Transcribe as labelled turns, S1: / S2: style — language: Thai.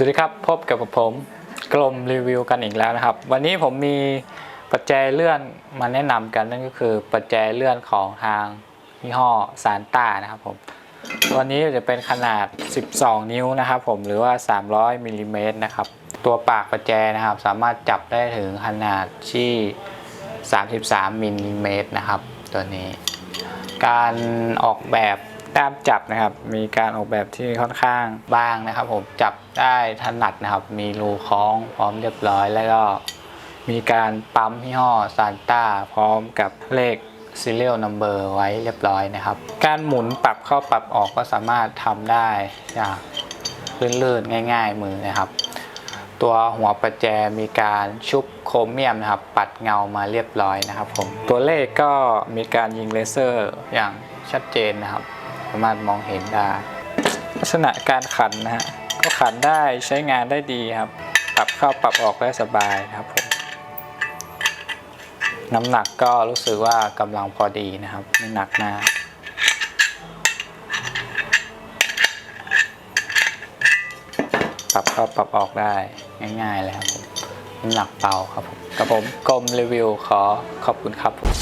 S1: สวัสดีครับ พบกับผมกลมรีวิวกันอีกแล้วนะครับ วันนี้ผมมีปัจจัยเลื่อนมาแนะนำกันนั่นก็คือปัจจัยเลื่อนของทางยี่ห้อซานต้านะครับผมตัวนี้จะเป็นขนาด 12 นิ้วนะครับผมหรือว่า 300มิลลิเมตรนะครับ ตัวปากปัจจัยนะครับ สามารถจับได้ถึงขนาดที่ 33มิลลิเมตรนะครับ ตัวนี้ การออกแบบ ด้ามจับนะครับ มีการออกแบบที่ค่อนข้างบางนะครับ ผมจับได้ถนัดนะครับ มีรูคล้องพร้อมเรียบร้อย แล้วก็มีการปั๊มยี่ห้อซานต้าพร้อมกับเลข serial number ไว้เรียบร้อยนะครับ การหมุนปรับเข้าปรับออกก็สามารถทำได้อย่างลื่นๆง่าย ๆ มือนะครับตัวหัวประแจมีการชุบโครเมียมนะครับ ปัดเงามาเรียบร้อยนะครับผมตัวเลขก็มีการยิงเลเซอร์อย่างชัดเจนนะครับ สามารถมองเห็นได้ ลักษณะการขันนะฮะก็ขันได้ใช้งานได้ดีครับ ปรับเข้าปรับออกได้สบายนะครับผมน้ำหนักก็รู้สึกว่ากำลังพอดีนะครับไม่หนักหน้าปรับเข้าปรับออกได้ง่ายๆเลยครับผมน้ำหนักเบาครับผมกับผมกรมรีวิวขอขอบคุณครับผม